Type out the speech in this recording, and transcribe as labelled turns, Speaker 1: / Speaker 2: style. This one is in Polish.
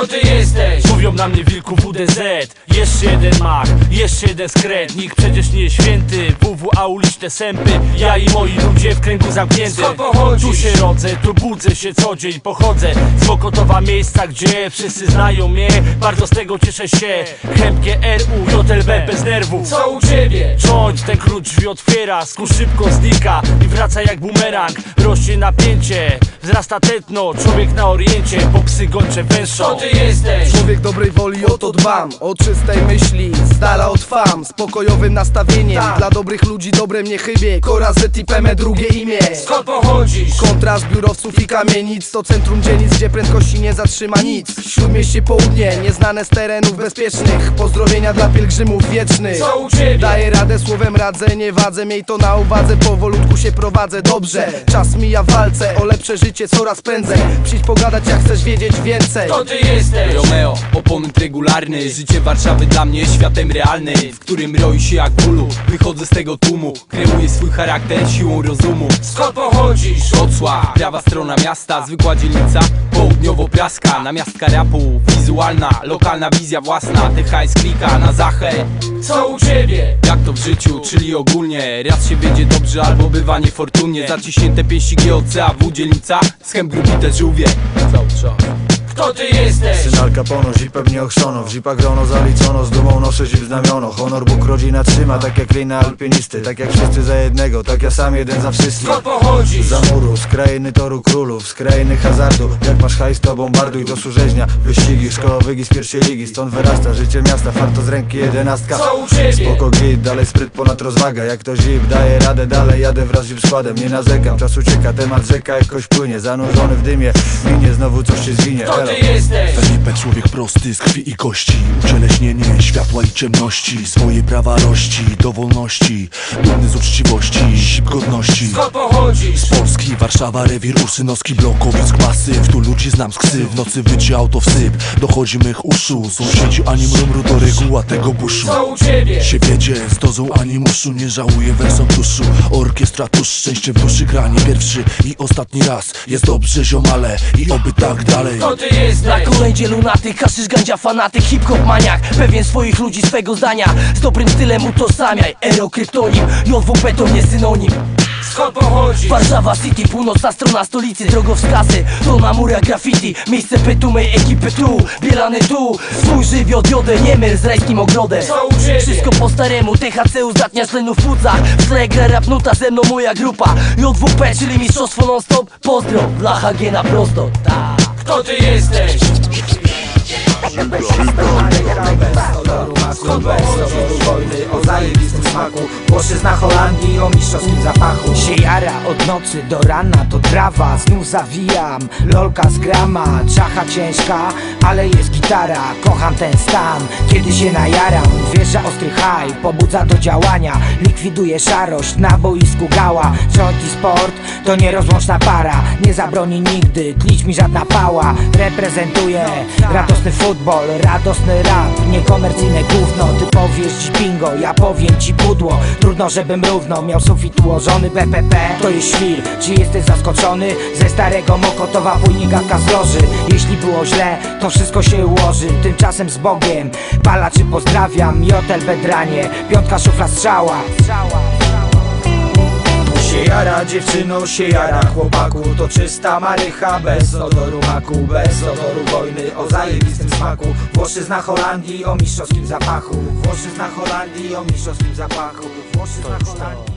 Speaker 1: to ty jesteś.
Speaker 2: Mówią na mnie wilku WDZ Jeszcze jeden mach, jeszcze jeden skret Nikt przecież nie jest święty WWA uliczne sępy Ja i moi ludzie w kręgu
Speaker 1: pochodzisz?
Speaker 2: Tu się rodzę, tu budzę się co dzień Pochodzę z Mokotowa miejsca, gdzie wszyscy znają mnie. Bardzo z tego cieszę się. Chępkie RU, JLB bez nerwów
Speaker 1: Co u ciebie?
Speaker 2: Cząć ten klucz drzwi otwiera, skór szybko znika i wraca jak bumerang. Rośnie napięcie, wzrasta tętno, człowiek na oriencie, bo psy gończe
Speaker 1: Kto
Speaker 2: węszą
Speaker 1: ty jesteś?
Speaker 3: Człowiek dobrej woli, o to dbam. O czystej myśli, z dala od fam. Spokojowym nastawieniem. Dla dobrych ludzi dobre mnie chybie. Kora z tipeme drugie imię.
Speaker 1: Skąd pochodzisz?
Speaker 3: Kontrast biurowców i kamienic. To centrum dzielnic, gdzie prędkości nie zatrzyma nic. Śródmieście południe, nieznane z terenów bezpiecznych. Pozdrowienia dla pielgrzymów wiecznych.
Speaker 1: Co u ciebie?
Speaker 3: Daję radę słowem radzę, nie wadzę. Miej to na uwadze, powolutku się prowadzę. Dobrze, czas mija w walce. O lepsze życie coraz prędzej. Przyjdź pogadać jak chcesz wiedzieć więcej.
Speaker 1: Kto ty jesteś?
Speaker 4: Romeo, oponent regularny Życie Warszawy dla mnie światem realny W którym roi się jak bólu. Wychodzę z tego tłumu Kreuję swój charakter siłą rozumu.
Speaker 1: Skąd pochodzisz?
Speaker 4: Wrocław, prawa strona miasta Zwykła dzielnica, południowo-praska Namiastka rapu, wizualna Lokalna wizja własna. THS klika na zachę.
Speaker 1: Co u ciebie?
Speaker 4: Jak to w życiu, czyli ogólnie Raz się będzie dobrze, albo bywa niefortunnie. Zaciśnięte pięści GOC, a w dzielnica Schem grubi te żółwie. Cały czas
Speaker 1: Kto ty jesteś?
Speaker 5: Syn Al Capono, zipem nie ochrzono W zipach grono zaliczono, z dumą noszę zip znamiono. Honor Bóg rodzina trzyma, tak jak lina alpinisty Tak jak wszyscy za jednego, tak ja sam jeden za wszystkich.
Speaker 1: Skąd pochodzisz?
Speaker 5: za muru, z krainy toru królów, z krainy hazardu. Jak masz hajs to bombarduj do służeźnia. Wyścigi, szkoła wygi z pierwszej ligi Stąd wyrasta życie miasta, farto z ręki jedenastka.
Speaker 1: Co u ciebie?
Speaker 5: Spoko git, dalej spryt ponad rozwaga. Jak to zip, daję radę, dalej jadę wraz z zip składem. Nie narzekam, czas ucieka, temat rzeka jakoś płynie Zanurzony w dymie, minie znowu coś się zginie
Speaker 1: Kto Ty jesteś?
Speaker 6: Felipe człowiek prosty z krwi i kości. Ucieleśnienie światła i ciemności. Swoje prawa rości do wolności. Dumny z uczciwości, sip godności.
Speaker 1: Skąd pochodzisz?
Speaker 6: Polski, Warszawa, rewir Ursynowski, Blokowiec, masyw Tu ludzi znam z ksy, w nocy wycie auto wsyp Dochodzi mych uszu, sąsiedzi ani mrumru do reguła tego buszu.
Speaker 1: Co u ciebie?
Speaker 6: się wiedzie z dozą animuszu Nie żałuję wersą tuszu. Orkiestra tuż, szczęście w duszy granie Pierwszy i ostatni raz. Jest dobrze ziomale i oby tak dalej.
Speaker 1: Kto ty jesteś?
Speaker 7: Na kolędzie lunatyk, haszysz gandzia fanatyk, hip-hop maniak. Pewien swoich ludzi, swego zdania. Z dobrym stylem utożsamiaj Ero kryptonim, JWP to nie synonim
Speaker 1: Skąd pochodzisz?
Speaker 7: Warszawa City, północna strona stolicy Drogowskazy, to na murach graffiti Miejsce pytu mej ekipy tu Bielany tu, swój żywioł diodę Nie myl z rajskim ogrodem? Wszystko po staremu, THC uzdatnia tlenu w płucach W tle gra rap nuta, ze mną moja grupa JWP, czyli mistrzostwo non stop Pozdro, dla Hagiena prosto, ta.
Speaker 1: Kto ty jesteś?
Speaker 8: Skąd bez wojny o zajebistym smaku Włoszyzna Holandii o mistrzowskim zapachu. Się jara od nocy do rana to trawa Znów zawijam, lolka z grama Czacha ciężka, ale jest gitara. Kocham ten stan, kiedy się najaram. Wjeżdża ostry haj, pobudza do działania. Likwiduje szarość na boisku gała. Joint sport to nierozłączna para. Nie zabroni nigdy, tlić mi żadna pała. Reprezentuję radosny futbol, radosny rap. Niekomercyjne gówno, ty powiesz ci bingo Ja powiem ci pudło, trudno żebym równo Miał sufit ułożony, BPP to jest świr. Czy jesteś zaskoczony? Ze starego Mokotowa płynie gadka z loży Jeśli było źle, to wszystko się ułoży. Tymczasem z Bogiem, palaczy pozdrawiam Jotel Bedranie, piątka szufla strzała się jara, dziewczyno się jara. Chłopaku to czysta marycha Bez odoru maku, bez odoru wojny O zajebistym smaku. Włoszyzna Holandii o mistrzowskim zapachu. Włoszyzna Holandii o mistrzowskim zapachu. Włoszyzna Holandii